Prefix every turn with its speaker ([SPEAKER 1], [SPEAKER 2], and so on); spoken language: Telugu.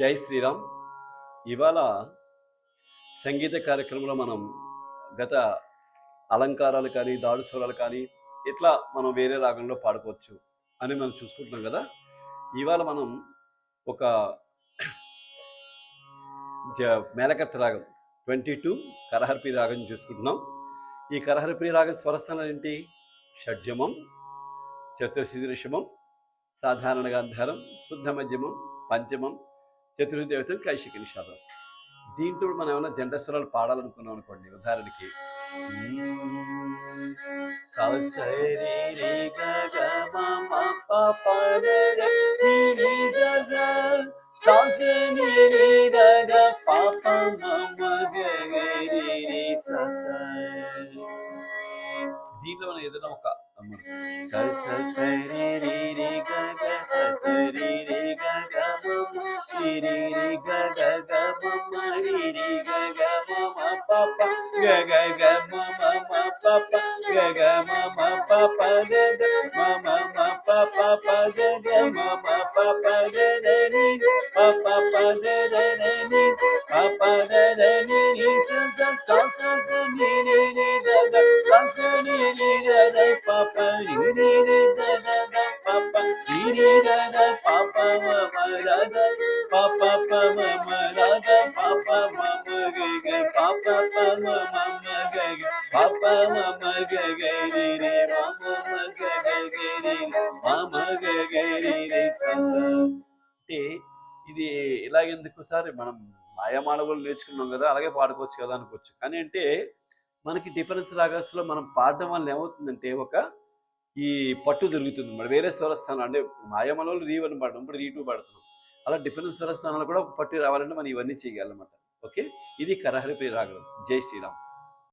[SPEAKER 1] జై శ్రీరామ్. ఇవాళ సంగీత కార్యక్రమంలో మనం గత అలంకారాలు కానీ దాడు స్వరాలు కానీ ఇట్లా మనం వేరే రాగంలో పాడుకోవచ్చు అని మనం చూసుకుంటున్నాం కదా. ఇవాళ మనం ఒక జ- మేలకత్త రాగం ట్వంటీ టూ కరహర్పి రాగం చూసుకుంటున్నాం. ఈ కరహర్పి రాగం స్వరస్థానాలు ఏంటి? షడ్జమం చతుర్శిశిరిషమం సాధారణ గాంధారం శుద్ధ మధ్యమం పంచమం చతుర్థి దేవతలు కైశిక నిషాదం దీంట్లో మనం ఏమైనా జండస్వరాలు పాడాలనుకున్నాం అనుకోండి ఉదాహరణకి దీంట్లో మనం ఏదైనా ఒక అమ్మ స స స రి రి రి గ గ స స రి రి గ గ Papa, అంటే ఇది ఇలాగెందుకు సార్? మనం మాయామాళవులు నేర్చుకున్నాం కదా అలాగే పాడుకోవచ్చు కదా అనుకోవచ్చు. కానీ అంటే మనకి డిఫరెన్స్ రాగాసులో మనం పాడడం వల్ల ఏమవుతుందంటే ఒక ఈ పట్టు దొరుకుతుంది మరి వేరే స్వరస్థానం అంటే మాయమనోళ్ళు రీ వన్ పాడడం ఇప్పుడు రీ టూ పాడుతున్నాం. అలా డిఫరెంట్ స్వరస్థానాలు కూడా పట్టు రావాలంటే మనం ఇవన్నీ చేయాలన్నమాట. ఓకే? ఇది కరహరిపై రాగం జై శ్రీరామ్.